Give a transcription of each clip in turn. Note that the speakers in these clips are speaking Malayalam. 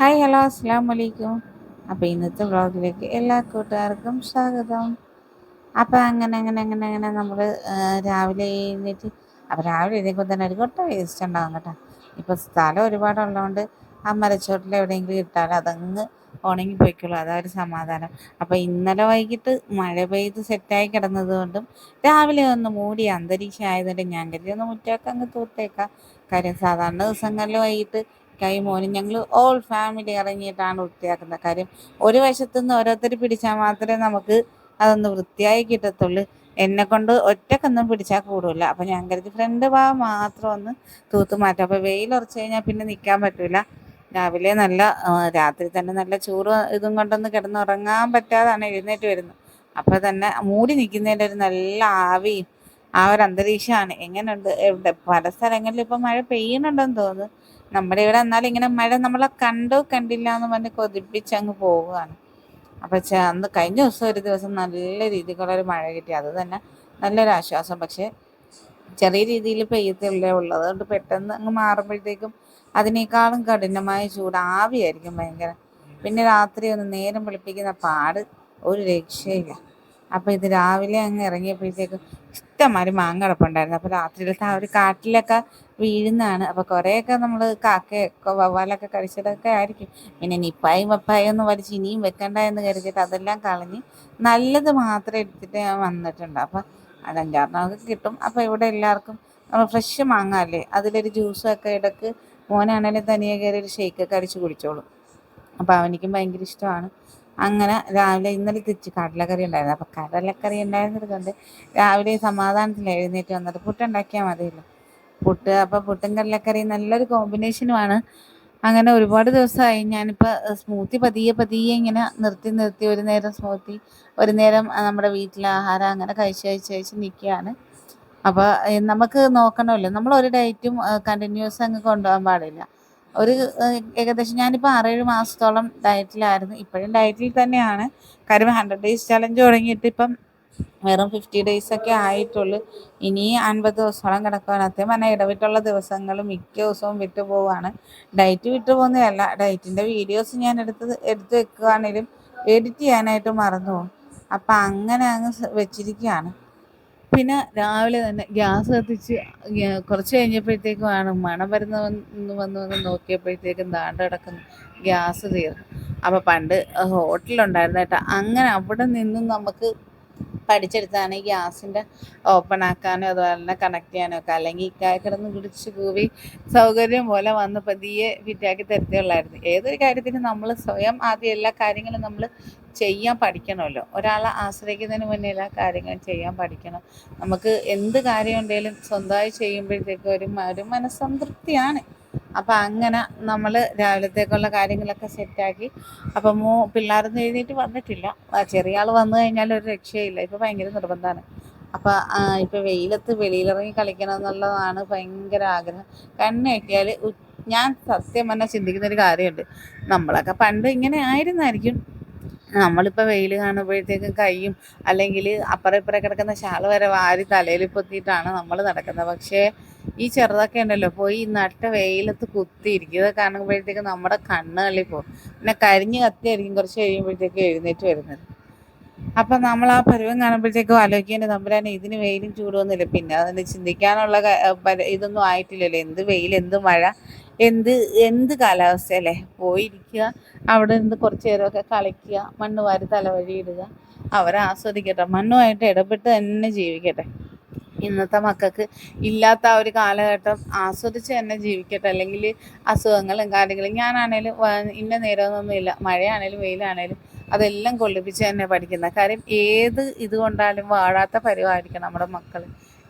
ഹായ് ഹലോ അസ്സാം വലൈക്കും അപ്പോൾ ഇന്നത്തെ വ്ളോഗിലേക്ക് എല്ലാ കൂട്ടുകാർക്കും സ്വാഗതം. അപ്പോൾ അങ്ങനെ അങ്ങനെ അങ്ങനെ അങ്ങനെ നമ്മൾ രാവിലെ എഴുന്നേറ്റ് അപ്പോൾ രാവിലെ എഴുതിയപ്പോൾ തന്നെ ഒരു കൊട്ട വേസ്റ്റ് ഉണ്ടാകും കേട്ടോ. ഇപ്പോൾ സ്ഥലം ഒരുപാടുള്ളതുകൊണ്ട് ആ മരച്ചോട്ടിൽ എവിടെയെങ്കിലും ഇട്ടാൽ അതങ്ങ് ഉണങ്ങി പോയിക്കുള്ളൂ അതാ ഒരു സമാധാനം. അപ്പോൾ ഇന്നലെ വൈകിട്ട് മഴ പെയ്ത് സെറ്റായി കിടന്നത് കൊണ്ടും രാവിലെ ഒന്ന് മൂടി അന്തരീക്ഷം ആയതുകൊണ്ട് ഞാൻ കരുതി ഒന്ന് മുറ്റമൊക്കെ അങ്ങ് തൂത്തേക്കാം. കാര്യം സാധാരണ ദിവസങ്ങളിൽ വൈകിട്ട് കൈ മോനും. ഞങ്ങൾ ഓൾ ഫാമിലി ഇറങ്ങിയിട്ടാണ് വൃത്തിയാക്കുന്നത് കാര്യം. ഒരു വശത്തു നിന്ന് ഓരോരുത്തർ പിടിച്ചാൽ മാത്രമേ നമുക്ക് അതൊന്ന് വൃത്തിയായി കിട്ടത്തുള്ളൂ. എന്നെ കൊണ്ട് ഒറ്റക്കൊന്നും പിടിച്ചാൽ കൂടില്ല അപ്പം ഞാൻ കരുതി ഫ്രണ്ട് ഭാഗം മാത്രം ഒന്ന് തൂത്ത് മാറ്റാം. അപ്പോൾ വെയിൽ ഉറച്ചു കഴിഞ്ഞാൽ പിന്നെ നിൽക്കാൻ പറ്റില്ല രാവിലെ നല്ല രാത്രി തന്നെ നല്ല ചൂട് ഇതും കൊണ്ടൊന്ന് കിടന്നുറങ്ങാൻ പറ്റാതാണ് എഴുന്നേറ്റ് വരുന്നത്. അപ്പോൾ തന്നെ മൂടി നിൽക്കുന്നതിന്റെ ഒരു നല്ല ആവിയും ആ ഒരു അന്തരീക്ഷമാണ്. എങ്ങനെയുണ്ട് എവിടെ? പല സ്ഥലങ്ങളിൽ ഇപ്പം മഴ പെയ്യുന്നുണ്ടെന്ന് തോന്നുന്നു. നമ്മുടെ ഇവിടെ എന്നാലും ഇങ്ങനെ മഴ നമ്മളെ കണ്ടോ കണ്ടില്ല എന്ന് പറഞ്ഞ് കൊതിപ്പിച്ച് അങ്ങ് പോവുകയാണ്. അപ്പം അന്ന് കഴിഞ്ഞ ദിവസം ഒരു ദിവസം നല്ല രീതിക്കുള്ളൊരു മഴ കിട്ടി. അത് തന്നെ നല്ലൊരു ആശ്വാസം. പക്ഷേ ചെറിയ രീതിയിൽ പെയ്യത്തില്ലേ ഉള്ളത്. അതുകൊണ്ട് പെട്ടെന്ന് അങ്ങ് മാറുമ്പോഴത്തേക്കും അതിനേക്കാളും കഠിനമായ ചൂട് ആവിയായിരിക്കും ഭയങ്കര. പിന്നെ രാത്രി ഒന്ന് നേരം വെളുപ്പിക്കുന്ന പാട് ഒരു രക്ഷയില്ല. അപ്പോൾ ഇത് രാവിലെ അങ്ങ് ഇറങ്ങിയപ്പോഴത്തേക്കും ഇഷ്ടമാതിരി മാങ്ങ കിടപ്പുണ്ടായിരുന്നു. അപ്പോൾ രാത്രിയിലത്തെ ആ ഒരു കാട്ടിലൊക്കെ വീഴുന്നതാണ്. അപ്പോൾ കുറേയൊക്കെ നമ്മൾ കാക്കയൊക്കെ വവ്വാലൊക്കെ കഴിച്ചതൊക്കെ ആയിരിക്കും. പിന്നെ നിപ്പായും വപ്പായും ഒന്നും വലിച്ച് ഇനിയും വെക്കണ്ട എന്ന് കരുതിയിട്ട് അതെല്ലാം കളഞ്ഞ് നല്ലത് മാത്രം എടുത്തിട്ട് ഞാൻ വന്നിട്ടുണ്ട്. അപ്പോൾ അതഞ്ചാറിനൊക്കെ കിട്ടും. അപ്പോൾ ഇവിടെ എല്ലാവർക്കും നമ്മൾ ഫ്രഷ് മാങ്ങ അല്ലേ? അതിലൊരു ജ്യൂസൊക്കെ ഇടയ്ക്ക് മോനാണെങ്കിലും തനിയെ കയറി ഒരു ഷേക്കൊക്കെ അടിച്ച് കുടിച്ചോളും. അപ്പോൾ അവനിക്കും ഭയങ്കര ഇഷ്ടമാണ്. അങ്ങനെ രാവിലെ ഇന്നലെ തിരിച്ച് കടലക്കറി ഉണ്ടായിരുന്നു. അപ്പോൾ കടലക്കറി ഉണ്ടായിരുന്നത് കൊണ്ട് രാവിലെ സമാധാനത്തിൽ എഴുന്നേറ്റ് വന്നിട്ട് പുട്ടുണ്ടാക്കിയാൽ മതിയല്ലോ. പുട്ട് അപ്പോൾ പുട്ടും കടലക്കറി നല്ലൊരു കോമ്പിനേഷനുമാണ് അങ്ങനെ ഒരുപാട് ദിവസമായി ഞാനിപ്പോൾ സ്മൂത്തി പതിയെ പതിയെ ഇങ്ങനെ നിർത്തി നിർത്തി ഒരു നേരം സ്മൂത്തി ഒരു നേരം നമ്മുടെ വീട്ടിലെ ആഹാരം അങ്ങനെ കഴിച്ച് കഴിച്ച് കഴിച്ച് നിൽക്കുകയാണ് അപ്പോൾ നമുക്ക് നോക്കണമല്ലോ. നമ്മൾ ഒരു ഡയറ്റും കണ്ടിന്യൂസ് അങ്ങ് കൊണ്ടുപോകാൻ പാടില്ല. ഒരു ഏകദേശം ഞാനിപ്പോൾ ആറേഴ് മാസത്തോളം ഡയറ്റിലായിരുന്നു ഇപ്പോഴും ഡയറ്റിൽ തന്നെയാണ്. കാര്യം ഹൺഡ്രഡ് ഡേയ്സ് ചലഞ്ച് തുടങ്ങിയിട്ട് ഇപ്പം വെറും ഫിഫ്റ്റി ഡേയ്സ് ഒക്കെ ആയിട്ടുള്ളൂ. ഇനി അൻപത് ദിവസത്തോളം കിടക്കുവാണ്. അത്യം പറഞ്ഞാൽ ഇടവിട്ടുള്ള ദിവസങ്ങൾ മിക്ക ദിവസവും വിട്ടു പോവുകയാണ് ഡയറ്റ് വിട്ടു പോകുന്നതല്ല. ഡയറ്റിന്റെ വീഡിയോസ് ഞാൻ എടുത്ത് എടുത്ത് വെക്കുകയാണെങ്കിലും എഡിറ്റ് ചെയ്യാനായിട്ട് മറന്നു പോകും. അപ്പം അങ്ങനെ അങ്ങ് വെച്ചിരിക്കുകയാണ് പിന്നെ രാവിലെ തന്നെ ഗ്യാസ് കത്തിച്ച് കുറച്ച് കഴിഞ്ഞപ്പോഴത്തേക്കുമാണ് മണം വരുന്ന വന്ന് വന്ന് വന്ന് നോക്കിയപ്പോഴത്തേക്കും ദാണ്ട് കിടക്കുന്നു. ഗ്യാസ് തീർന്നു. അപ്പോൾ പണ്ട് ഹോട്ടലുണ്ടായിരുന്നു കേട്ടോ അങ്ങനെ അവിടെ നിന്നും നമുക്ക് പഠിച്ചെടുത്താണ് ഈ ഗ്യാസിന്റെ ഓപ്പൺ ആക്കാനോ അതുപോലെ കണക്ട് ചെയ്യാനോ ഒക്കെ. അല്ലെങ്കിൽ ഇക്കായ കിടന്ന് പിടിച്ച് കൂവി സൗകര്യം പോലെ വന്ന് പതിയെ ഫിറ്റാക്കി തരത്തുള്ളായിരുന്നു ഏതൊരു കാര്യത്തിനും നമ്മൾ സ്വയം ആദ്യം എല്ലാ കാര്യങ്ങളും നമ്മൾ ചെയ്യാൻ പഠിക്കണമല്ലോ. ഒരാളെ ആശ്രയിക്കുന്നതിന് മുന്നേ എല്ലാ കാര്യങ്ങളും ചെയ്യാൻ പഠിക്കണം. നമുക്ക് എന്ത് കാര്യം ഉണ്ടെങ്കിലും സ്വന്തമായി ചെയ്യുമ്പോഴത്തേക്കും ഒരു ഒരു മനസ്സംതൃപ്തിയാണ്. അപ്പം അങ്ങനെ നമ്മൾ രാവിലത്തേക്കുള്ള കാര്യങ്ങളൊക്കെ സെറ്റാക്കി. അപ്പം മോ പിള്ളേരൊന്നും എഴുന്നേറ്റ് വന്നിട്ടില്ല. ചെറിയ ആൾ വന്നു കഴിഞ്ഞാൽ ഒരു രക്ഷയില്ല. ഇപ്പം ഭയങ്കര നിർബന്ധമാണ് അപ്പോൾ ഇപ്പം വെയിലത്ത് വെളിയിലിറങ്ങി കളിക്കണം എന്നുള്ളതാണ് ഭയങ്കര ആഗ്രഹം. കണ്ണെത്തിയാൽ ഞാൻ സത്യം പറഞ്ഞാൽ ചിന്തിക്കുന്ന ഒരു കാര്യമുണ്ട്. നമ്മളൊക്കെ പണ്ട് ഇങ്ങനെ ആയിരുന്നായിരിക്കും. നമ്മളിപ്പോൾ വെയിൽ കാണുമ്പോഴത്തേക്കും കൈയും അല്ലെങ്കിൽ അപ്പുറം ഇപ്പുറം കിടക്കുന്ന ഷാൾ വരെ വാരി തലയിൽ പൊത്തിയിട്ടാണ് നമ്മൾ നടക്കുന്നത്. പക്ഷേ ഈ ചെറുതൊക്കെ ഉണ്ടല്ലോ പോയി നട്ട വെയിലത്ത് കുത്തിയിരിക്കും. ഇതൊക്കെ കാണുമ്പോഴത്തേക്ക് നമ്മുടെ കണ്ണുകളിൽ പോകും പിന്നെ കരിഞ്ഞ് കത്തിയായിരിക്കും കുറച്ച് കഴിയുമ്പോഴത്തേക്ക് എഴുന്നേറ്റ് വരുന്നത്. അപ്പം നമ്മൾ ആ പരുവം കാണുമ്പോഴത്തേക്കും ആലോചിക്കേണ്ട തമ്പുരാനെ ഇതിന് വെയിലും ചൂടൊന്നുമില്ല പിന്നെ അതിന് ചിന്തിക്കാനുള്ള ഇതൊന്നും ആയിട്ടില്ലല്ലോ. എന്ത് വെയിൽ എന്ത് മഴ എന്ത് എന്ത് കാലാവസ്ഥയല്ലേ പോയിരിക്കുക അവിടെ നിന്ന് കുറച്ച് നേരമൊക്കെ കളിക്കുക മണ്ണ് വാരി തലവഴി ഇടുക. അവരെ ആസ്വദിക്കട്ടെ. മണ്ണുമായിട്ട് ഇടപെട്ട് തന്നെ ജീവിക്കട്ടെ. ഇന്നത്തെ മക്കൾക്ക് ഇല്ലാത്ത ഒരു കാലഘട്ടം ആസ്വദിച്ച് തന്നെ ജീവിക്കട്ടെ. അല്ലെങ്കിൽ അസുഖങ്ങളും കാര്യങ്ങളും ഞാനാണേലും ഇന്ന നേരമൊന്നുമില്ല മഴയാണേലും വെയിലാണേലും അതെല്ലാം കൊള്ളിപ്പിച്ച് തന്നെ പഠിക്കുന്ന. കാര്യം ഏത് ഇത് കൊണ്ടാലും വാഴാത്ത പരിവായിരിക്കണം നമ്മുടെ മക്കൾ.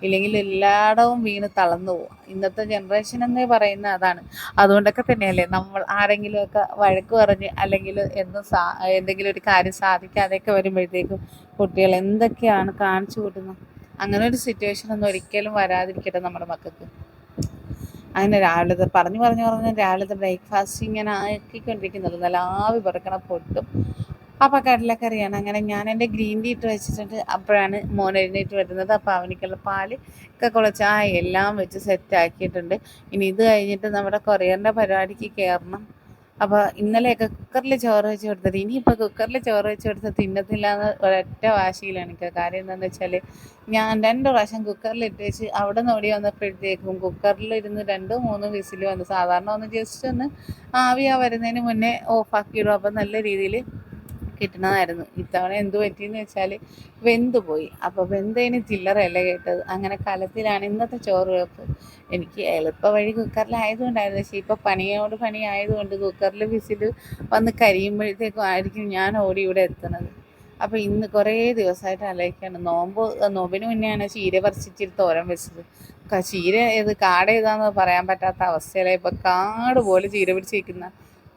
ഇല്ലെങ്കിൽ എല്ലായിടവും വീണ് തളർന്നു പോകും ഇന്നത്തെ ജനറേഷൻ എന്നേ പറയുന്ന അതാണ്. അതുകൊണ്ടൊക്കെ തന്നെയല്ലേ നമ്മൾ ആരെങ്കിലുമൊക്കെ വഴക്ക് പറഞ്ഞ് അല്ലെങ്കിൽ എന്തും സാ എന്തെങ്കിലും ഒരു കാര്യം സാധിക്കാതെയൊക്കെ വരുമ്പോഴത്തേക്കും കുട്ടികൾ എന്തൊക്കെയാണ് കാണിച്ചു കൂട്ടുന്നത്? അങ്ങനെ ഒരു സിറ്റുവേഷൻ ഒന്നും ഒരിക്കലും വരാതിരിക്കട്ടെ നമ്മുടെ മക്കൾക്ക്. അങ്ങനെ രാവിലത്തെ പറഞ്ഞു പറഞ്ഞു പറഞ്ഞ് രാവിലത്തെ ബ്രേക്ക്ഫാസ്റ്റ് ഇങ്ങനെ ആക്കിക്കൊണ്ടിരിക്കുന്നുള്ളൂ നല്ല ആവി പറക്കണ പൊട്ടും. അപ്പം കടലക്കറിയാണ്. അങ്ങനെ ഞാൻ എന്റെ ഗ്രീൻ ടീ ഇട്ട് വെച്ചിട്ടുണ്ട്. അപ്പോഴാണ് മോൻ എഴുന്നേറ്റ് വരുന്നത്. അപ്പോൾ അവനിക്കുള്ള പാൽ ഒക്കെ കുളച്ച് എല്ലാം വെച്ച് സെറ്റാക്കിയിട്ടുണ്ട് ഇനി ഇത് കഴിഞ്ഞിട്ട് നമ്മുടെ കൊറിയറിന്റെ പരിപാടിക്ക് കയറണം അപ്പോൾ ഇന്നലെയൊക്കെ കുക്കറിൽ ചോറ് വെച്ച് കൊടുത്തത്. ഇനിയിപ്പോൾ കുക്കറിൽ ചോറ് വെച്ച് കൊടുത്ത് തിന്നത്തില്ല എന്ന് ഒരൊറ്റ വാശിയിലാണ് എനിക്ക്. കാര്യം എന്താണെന്ന് വെച്ചാൽ ഞാൻ രണ്ട് പ്രാവശ്യം കുക്കറിൽ ഇട്ട് വെച്ച് അവിടെ നിന്ന് ഓടി വന്നപ്പോഴത്തേക്കും കുക്കറിൽ ഇരുന്ന് രണ്ടോ മൂന്നോ വിസിൽ വന്ന് സാധാരണ ഒന്ന് ജസ്റ്റ് ഒന്ന് ആവിയാ വരുന്നതിന് മുന്നേ ഓഫാക്കിയിടും അപ്പം നല്ല രീതിയിൽ കിട്ടുന്നതായിരുന്നു. ഇത്തവണ എന്ത് പറ്റിയെന്ന് വെച്ചാൽ വെന്ത് പോയി അപ്പോൾ വെന്തതിന് ചില്ലറയല്ല കേട്ടത്? അങ്ങനെ കലത്തിലാണ് ഇന്നത്തെ ചോറ് വെപ്പ്. എനിക്ക് എളുപ്പ വഴി കുക്കറിലായതുകൊണ്ടായിരുന്നു. പക്ഷേ ഇപ്പോൾ പണിയോട് പണി ആയതുകൊണ്ട് കുക്കറിൽ വിസിൽ വന്ന് കരിയുമ്പോഴത്തേക്കും ആയിരിക്കും ഞാൻ ഓടി ഇവിടെ എത്തുന്നത്. അപ്പോൾ ഇന്ന് കുറേ ദിവസമായിട്ട് ആലോചിക്കുകയാണ്. നോമ്പ് നോമ്പിന് മുന്നെയാണ് ചീര പറിച്ചിട്ട് തോരൻ വെച്ചത്. ചീര ഏത് കാട് ഏതാന്ന് പറയാൻ പറ്റാത്ത അവസ്ഥയിലായി ഇപ്പോൾ കാട് പോലെ ചീര പിടിച്ചിരിക്കുന്ന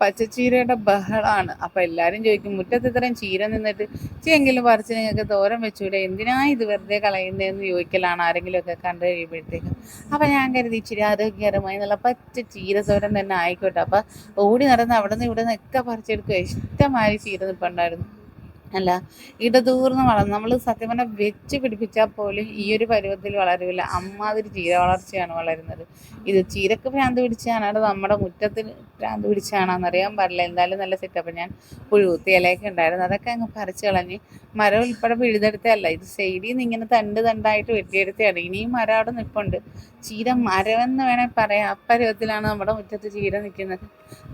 പച്ചച്ചീരയുടെ ബഹളമാണ് അപ്പം എല്ലാവരും ചോദിക്കും മുറ്റത്ത് ഇത്രയും ചീര നിന്നിട്ട് ചീയെങ്കിലും പറിച്ച് നിങ്ങൾക്ക് തോരൻ വെച്ചൂടെ? എന്തിനാ ഇത് വെറുതെ കളയുന്നതെന്ന് ചോദിക്കലാണ് ആരെങ്കിലുമൊക്കെ കണ്ടു കഴിയുമ്പോഴത്തേക്കും. അപ്പം ഞാൻ കരുതി ഇച്ചിരി ആരോഗ്യകരമായി നല്ല പച്ച ചീര തോരൻ തന്നെ ആയിക്കോട്ടെ. അപ്പം ഓടി നടന്ന് അവിടെ നിന്ന് ഇവിടെ നിന്നൊക്കെ പറിച്ചെടുക്കുക ഇഷ്ടമായി ചീര നിൽപ്പുണ്ടായിരുന്നു അല്ല ഇടതൂർന്ന് വളർന്നു നമ്മൾ സത്യം പറഞ്ഞാൽ വെച്ച് പിടിപ്പിച്ചാൽ പോലും ഈ ഒരു പരുവത്തിൽ വളരില്ല അമ്മാതിരി ചീര വളർച്ചയാണ് വളരുന്നത്. ഇത് ചീരക്ക് ഭ്രാന്ത് പിടിച്ചാണ് നമ്മുടെ മുറ്റത്തിൽ ഭ്രാന്ത് പിടിച്ചാണെന്ന് അറിയാൻ പാടില്ല. എന്തായാലും നല്ല സെറ്റപ്പ് ഞാൻ പുഴുത്തി ഇലയൊക്കെ ഉണ്ടായിരുന്നു. അതൊക്കെ അങ്ങ് പറിച്ച് കളഞ്ഞ് മരം ഉൾപ്പെടെ പിഴുതെടുത്തല്ല ഇത് സൈഡിൽ നിന്ന് ഇങ്ങനെ തണ്ട് തണ്ടായിട്ട് വെട്ടിയെടുത്തതാണ്. ഇനിയും മരം അവിടെ നിൽപ്പുണ്ട് ചീര മരമെന്ന് വേണേൽ പറയാം. അപ്പരുവത്തിലാണ് നമ്മുടെ മുറ്റത്ത് ചീര നിൽക്കുന്നത്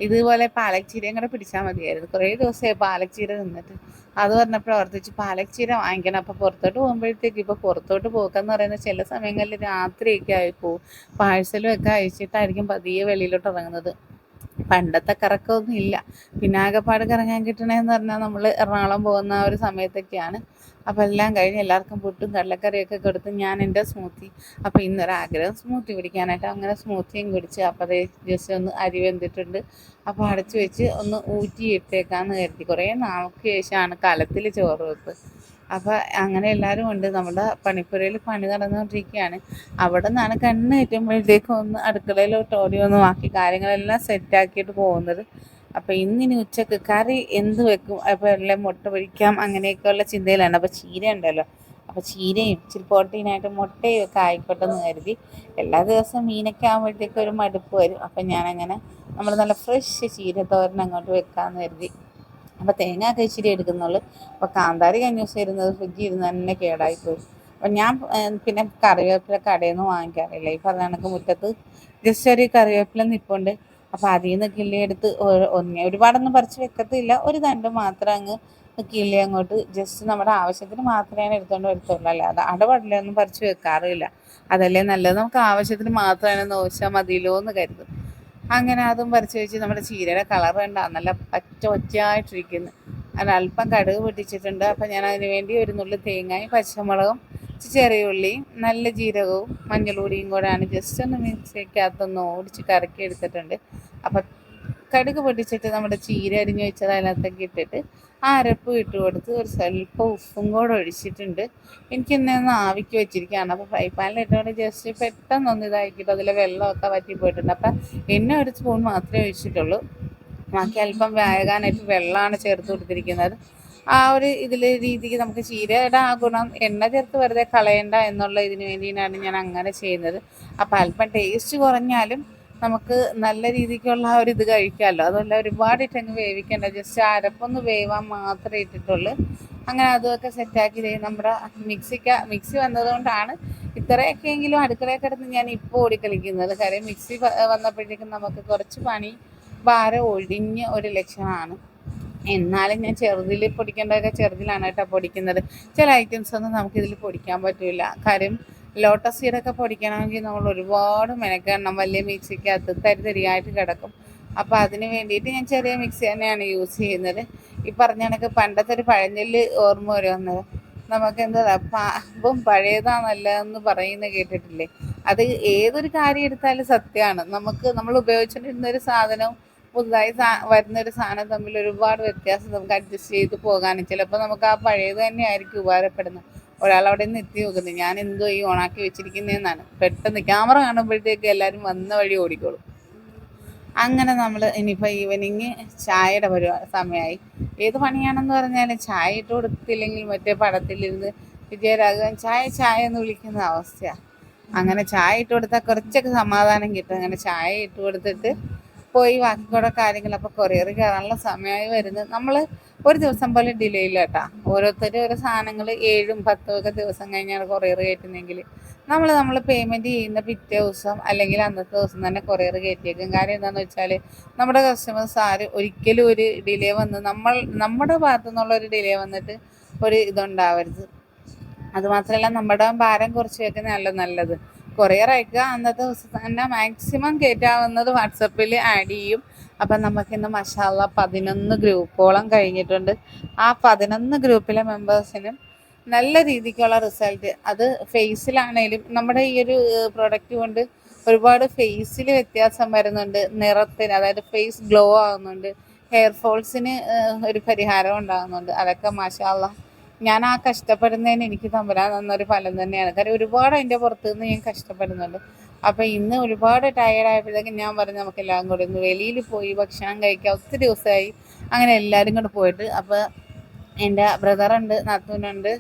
ഇതുപോലെ പാലക്ചീരയും കൂടെ പിടിച്ചാൽ മതിയായിരുന്നു. കുറേ ദിവസമായി പാലക്ചീര നിന്നിട്ട്. അത് പറഞ്ഞപ്പോൾ ഓർത്തിച്ച് പാലച്ചീര വാങ്ങിക്കണം. അപ്പോൾ പുറത്തോട്ട് പോകുമ്പോഴത്തേക്ക് ഇപ്പോൾ പുറത്തോട്ട് പോക്കെന്ന് പറയുന്നത് ചില സമയങ്ങളിൽ രാത്രിയൊക്കെ ആയി പോകും പാഴ്സലും ഒക്കെ അയച്ചിട്ടായിരിക്കും പതിയെ വെളിയിലോട്ട് ഇറങ്ങുന്നത്. പണ്ടത്തെ കറക്കമൊന്നും ഇല്ല. പിന്നെ ആകെപ്പാട് കറങ്ങാൻ കിട്ടണേന്ന് പറഞ്ഞാൽ നമ്മൾ എറണാകുളം പോകുന്ന ആ ഒരു സമയത്തൊക്കെയാണ്. അപ്പോൾ എല്ലാം കഴിഞ്ഞ് എല്ലാവർക്കും പുട്ടും കടലക്കറിയൊക്കെ കൊടുത്ത് ഞാൻ എന്റെ സ്മൂത്തി അപ്പോൾ ഇന്നൊരാഗ്രഹം സ്മൂത്തി പിടിക്കാനായിട്ട് അങ്ങനെ സ്മൂത്തിയും കുടിച്ച് അപ്പോൾ അതേ ജസ്റ്റ് ഒന്ന് അരി വെന്തിട്ടുണ്ട്. അപ്പോൾ അടച്ചു വെച്ച് ഒന്ന് ഊറ്റി ഇട്ടേക്കാന്ന് കരുതി. കുറേ നാൾക്ക് ശേഷമാണ് കലത്തിൽ ചോറ് വെപ്പ്. അപ്പോൾ അങ്ങനെ എല്ലാവരും ഉണ്ട്. നമ്മുടെ പണിപ്പുരയിൽ പണി നടന്നുകൊണ്ടിരിക്കുകയാണ്. അവിടെ നിന്നാണ് കണ്ണ് കയറ്റുമ്പോഴത്തേക്കും ഒന്ന് അടുക്കളയിലോട്ട് ഓടി ഒന്ന് ആക്കി കാര്യങ്ങളെല്ലാം സെറ്റാക്കിയിട്ട് പോകുന്നത്. അപ്പോൾ ഇന്നിനി ഉച്ചയ്ക്ക് കറി എന്ത് വെക്കും? അപ്പോൾ എല്ലാം മുട്ട പൊരിക്കാം അങ്ങനെയൊക്കെയുള്ള ചിന്തയിലാണ്. അപ്പോൾ ചീര ഉണ്ടല്ലോ. അപ്പോൾ ചീരയും ഇച്ചിരി പ്രോട്ടീനായിട്ട് മുട്ടയും ഒക്കെ ആയിക്കോട്ടെ എന്ന് കരുതി എല്ലാ ദിവസവും മീനൊക്കെ ആകുമ്പോഴത്തേക്കും ഒരു മടുപ്പ് വരും. അപ്പം ഞാനങ്ങനെ നമ്മൾ നല്ല ഫ്രഷ് ചീര തോരൻ അങ്ങോട്ട് വെക്കാമെന്ന് കരുതി. അപ്പോൾ തേങ്ങ ഒക്കെ ഇച്ചിരി എടുക്കുന്നുള്ളൂ അപ്പോൾ കാന്താരി കഴിഞ്ഞ ദിവസം ഇരുന്നത് ഫ്രിഡ്ജിൽ ഇരുന്ന് തന്നെ കേടായിപ്പോയി. അപ്പം ഞാൻ പിന്നെ കറിവേപ്പില കടയിൽ നിന്ന് വാങ്ങിക്കാറില്ല ഈ പറഞ്ഞ മുറ്റത്ത് ജസ്റ്റ് ഒരു കറിവേപ്പില നിൽപ്പുണ്ട് അപ്പോൾ അതിൽ നിന്ന് കിള്ളി എടുത്ത് ഒന്നേ ഒരുപാടൊന്നും പറിച്ച് വെക്കത്തില്ല. ഒരു തണ്ട് മാത്രം അങ്ങ് കിള്ളി അങ്ങോട്ട് ജസ്റ്റ് നമ്മുടെ ആവശ്യത്തിന് മാത്രമേ ഞാൻ എടുത്തുകൊണ്ട് വരത്തുള്ളൂ. അല്ലാതെ അടപടലൊന്നും പറിച്ച് വെക്കാറില്ല അതല്ലേ നല്ലത്? നമുക്ക് ആവശ്യത്തിന് മാത്രമാണ് നോച്ചാൽ മതിയല്ലോ എന്ന് കരുതും. അങ്ങനെ അതും വരച്ച് വെച്ച് നമ്മുടെ ചീരയുടെ കളർ കണ്ട നല്ല പച്ച ഒച്ചയായിട്ടിരിക്കുന്നു അതിന് അല്പം കടുക് പൊട്ടിച്ചിട്ടുണ്ട്. അപ്പം ഞാൻ അതിന് വേണ്ടി ഒരു നുള്ളി തേങ്ങയും പച്ചമുളകും ചെറിയ ഉള്ളിയും നല്ല ജീരകവും മഞ്ഞൾപൊടിയും കൂടെയാണ് ജസ്റ്റ് ഒന്ന് മിക്സിക്കകത്തൊന്ന് ഓടിച്ച് കറക്കി എടുത്തിട്ടുണ്ട്. അപ്പം കടുക് പൊട്ടിച്ചിട്ട് നമ്മുടെ ചീര അരിഞ്ഞ് വെച്ചത് അതിനകത്തേക്ക് ഇട്ടിട്ട് ആ അരപ്പ് ഇട്ട് കൊടുത്ത് ഒരു സ്വല്പം ഉപ്പും കൂടെ ഒഴിച്ചിട്ടുണ്ട്. എനിക്ക് ഇന്നൊന്ന് ആവിക്ക് വെച്ചിരിക്കുകയാണ്. അപ്പോൾ ഫ്രൈ പാനിൽ ഇട്ടുകൊണ്ട് ജസ്റ്റ് പെട്ടെന്നൊന്ന് ഇതാക്കിയിട്ട് അതിലെ വെള്ളമൊക്കെ വറ്റി പോയിട്ടുണ്ട് അപ്പം എണ്ണ ഒരു സ്പൂൺ മാത്രമേ ഒഴിച്ചിട്ടുള്ളൂ. ബാക്കി അല്പം വേകാനായിട്ട് വെള്ളമാണ് ചേർത്ത് കൊടുത്തിരിക്കുന്നത്. ആ ഒരു ഇതിൽ രീതിക്ക് നമുക്ക് ചീരയുടെ ആ ഗുണം എണ്ണ ചേർത്ത് വെറുതെ കളയണ്ട എന്നുള്ള ഇതിന് വേണ്ടിയാണ് ഞാൻ അങ്ങനെ ചെയ്യുന്നത്. അപ്പോൾ അല്പം ടേസ്റ്റ് കുറഞ്ഞാലും നമുക്ക് നല്ല രീതിക്കുള്ള ഒരു ഇത് കഴിക്കാമല്ലോ. അതുമല്ല ഒരുപാട് ഇട്ടങ്ങ് വേവിക്കേണ്ട. ജസ്റ്റ് അരപ്പൊന്ന് വേവാൻ മാത്രമേ ഇട്ടിട്ടുള്ളൂ. അങ്ങനെ അതുമൊക്കെ സെറ്റാക്കി നമ്മുടെ മിക്സിക്ക മിക്സി വന്നതുകൊണ്ടാണ് ഇത്രയൊക്കെയെങ്കിലും അടുക്കളയിൽ കിടന്ന് ഞാൻ ഇപ്പോൾ ഓടിക്കളിക്കുന്നത്. കാര്യം മിക്സി വന്നപ്പോഴേക്കും നമുക്ക് കുറച്ച് പണി ഭാരം ഒഴിഞ്ഞ ഒരു ലക്ഷണമാണ്. എന്നാലും ഞാൻ ചെറുതിൽ പൊടിക്കേണ്ടതൊക്കെ ചെറുതിലാണ് കേട്ടോ പൊടിക്കുന്നത്. ചില ഐറ്റംസ് ഒന്നും നമുക്കിതിൽ പൊടിക്കാൻ പറ്റില്ല കാര്യം ലോട്ടസ് സീഡൊക്കെ പൊടിക്കണമെങ്കിൽ നമ്മൾ ഒരുപാട് മെനക്കെണ്ണം വലിയ മിക്സിക്കകത്ത് തരി തരിയായിട്ട് കിടക്കും. അപ്പോൾ അതിന് വേണ്ടിയിട്ട് ഞാൻ ചെറിയ മിക്സി തന്നെയാണ് യൂസ് ചെയ്യുന്നത്. ഈ പറഞ്ഞ കണക്ക് പണ്ടത്തെ ഒരു പഴഞ്ചൊല്ല് ഓർമ്മ വരുന്നത്. നമുക്ക് എന്താ പാമ്പും പഴയതാ നല്ലതെന്ന് പറയുന്നത് കേട്ടിട്ടില്ലേ? അത് ഏതൊരു കാര്യം എടുത്താലും സത്യമാണ്. നമുക്ക് നമ്മൾ ഉപയോഗിച്ചുകൊണ്ടിരുന്ന ഒരു സാധനവും പുതുതായി വരുന്ന ഒരു സാധനം തമ്മിൽ ഒരുപാട് വ്യത്യാസം നമുക്ക് അഡ്ജസ്റ്റ് ചെയ്ത് പോകാനും. ചിലപ്പോൾ നമുക്ക് ആ പഴയത് തന്നെയായിരിക്കും ഉപകാരപ്പെടുന്നത്. ഒരാൾ അവിടെ നിന്ന് എത്തി നോക്കുന്നത് ഞാൻ എന്തോ ഈ ഓണാക്കി വെച്ചിരിക്കുന്നതെന്നാണ് പെട്ടെന്ന് ക്യാമറ കാണുമ്പോഴത്തേക്ക് എല്ലാവരും വന്ന വഴി ഓടിക്കോളും. അങ്ങനെ നമ്മൾ ഇനിയിപ്പോൾ ഈവനിങ് ചായയുടെ പരിപാടി സമയമായി ഏത് പണിയാണെന്ന് പറഞ്ഞാൽ ചായ ഇട്ട് കൊടുത്തില്ലെങ്കിൽ മറ്റേ പടത്തിലിരുന്ന് വിജയരാഘവൻ ചായ ചായ എന്ന് വിളിക്കുന്ന അവസ്ഥയാണ് അങ്ങനെ ചായ ഇട്ട് കൊടുത്താൽ കുറച്ചൊക്കെ സമാധാനം കിട്ടും. അങ്ങനെ ചായ ഇട്ട് കൊടുത്തിട്ട് പോയി ബാക്കി കൂടെ കാര്യങ്ങൾ അപ്പോൾ കൊറിയർ കയറാനുള്ള സമയമായി വരുന്നത് നമ്മൾ ഒരു ദിവസം പോലെ ഡിലേ ഇല്ല കേട്ടാ. ഓരോരുത്തരും ഓരോ സാധനങ്ങൾ ഏഴും പത്തും ഒക്കെ ദിവസം കഴിഞ്ഞാണ് കൊറിയർ കയറ്റുന്നെങ്കിൽ നമ്മൾ നമ്മൾ പേയ്മെന്റ് ചെയ്യുന്ന പിറ്റേ ദിവസം അല്ലെങ്കിൽ അന്നത്തെ ദിവസം തന്നെ കൊറിയർ കയറ്റിയേക്കും. കാര്യം എന്താണെന്ന് വെച്ചാൽ നമ്മുടെ കസ്റ്റമേഴ്സ് ആര് ഒരിക്കലും ഒരു ഡിലേ വന്ന് നമ്മൾ നമ്മുടെ ഭാഗത്തു നിന്നുള്ള ഒരു ഡിലേ വന്നിട്ട് ഒരു ഇതുണ്ടാവരുത്. അതുമാത്രമല്ല നമ്മുടെ ഭാരം കുറച്ച് വെക്കുന്നതല്ല നല്ലത്. കൊറിയർ അയക്കുക അന്നത്തെ ദിവസം തന്നെ മാക്സിമം കയറ്റാവുന്നത് വാട്സപ്പിൽ ആഡ് ചെയ്യും. അപ്പം നമുക്കിന്ന് മഷാല പതിനൊന്ന് ഗ്രൂപ്പോളം കഴിഞ്ഞിട്ടുണ്ട്. ആ പതിനൊന്ന് ഗ്രൂപ്പിലെ മെമ്പേഴ്സിനും നല്ല രീതിക്കുള്ള റിസൾട്ട് അത് ഫേസിലാണേലും നമ്മുടെ ഈ ഒരു പ്രൊഡക്റ്റ് കൊണ്ട് ഒരുപാട് ഫേസിൽ വ്യത്യാസം വരുന്നുണ്ട്. നിറത്തിന് അതായത് ഫേസ് ഗ്ലോ ആകുന്നുണ്ട് ഹെയർ ഫോൾസിന് ഒരു പരിഹാരം ഉണ്ടാകുന്നുണ്ട് അതൊക്കെ മാഷാല്ല ഞാൻ ആ കഷ്ടപ്പെടുന്നതിന് എനിക്ക് തമ്പുരാൻ തന്നൊരു ഫലം തന്നെയാണ്. കാര്യം ഒരുപാട് അതിന്റെ പുറത്തു നിന്ന് ഞാൻ കഷ്ടപ്പെടുന്നുണ്ട്. അപ്പോൾ ഇന്ന് ഒരുപാട് ടയേർഡ് ആയപ്പോഴത്തേക്കും ഞാൻ പറഞ്ഞു നമുക്ക് എല്ലാം കൂടി ഒന്ന് വെളിയിൽ പോയി ഭക്ഷണം കഴിക്കാൻ ഒത്തിരി ദിവസമായി അങ്ങനെ എല്ലാവരും കൂടെ പോയിട്ട്. അപ്പോൾ എന്റെ ബ്രദറുണ്ട് നാത്തൂനുണ്ട്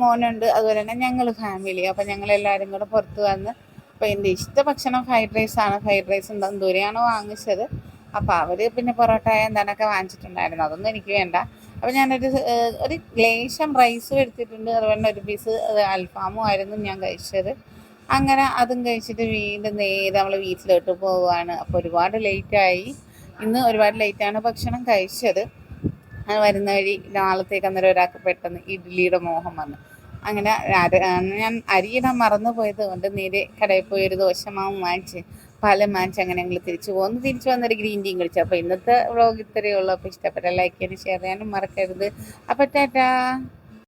മോനുണ്ട്. അതുപോലെ തന്നെ ഞങ്ങൾ ഫാമിലി അപ്പോൾ ഞങ്ങൾ എല്ലാവരും കൂടെ പുറത്ത് വന്ന് അപ്പോൾ എന്റെ ഇഷ്ട ഭക്ഷണം ഫ്രൈഡ് ആണ്. ഫ്രൈഡ് റൈസ് തന്തൂരിയാണ് വാങ്ങിച്ചത്. അപ്പോൾ അവർ പിന്നെ പൊറോട്ട എന്താണൊക്കെ വാങ്ങിച്ചിട്ടുണ്ടായിരുന്നു. അതൊന്നും എനിക്ക് വേണ്ട. അപ്പോൾ ഞാനൊരു ഒരു ലേശം റൈസും എടുത്തിട്ടുണ്ട്. അതുപോലെ ഒരു പീസ് അൽഫാമും ആയിരുന്നു ഞാൻ കഴിച്ചത്. അങ്ങനെ അതും കഴിച്ചിട്ട് വീണ്ടും നേരെ നമ്മൾ വീട്ടിലോട്ട് പോവുകയാണ് അപ്പോൾ ഒരുപാട് ലേറ്റായി ഇന്ന് ഒരുപാട് ലേറ്റാണ് ഭക്ഷണം കഴിച്ചത്. വരുന്ന വഴി നാളത്തേക്ക് അന്നേരം ഒരാൾക്ക് പെട്ടെന്ന് ഇഡ്ഡലിയുടെ മോഹം വന്നു. അങ്ങനെ ഞാൻ അരിയിടാൻ മറന്നു പോയത് കൊണ്ട് നേരെ കടയിൽ പോയി ഒരു ദോശമാവും വാങ്ങിച്ച് പാലം വാങ്ങിച്ച് അങ്ങനെ ഞങ്ങൾ തിരിച്ചു പോകുന്നു തിരിച്ചു വന്നൊരു ഗ്രീൻ ടീം കുടിച്ചു. അപ്പോൾ ഇന്നത്തെ വ്ളോഗ് ഇത്രയേ ഉള്ളൂ. അപ്പോൾ ഇഷ്ടപ്പെട്ട ലൈക്ക് ചെയ്യാനും ഷെയർ ചെയ്യാനും മറക്കരുത്. അപ്പോൾ ടാറ്റാ.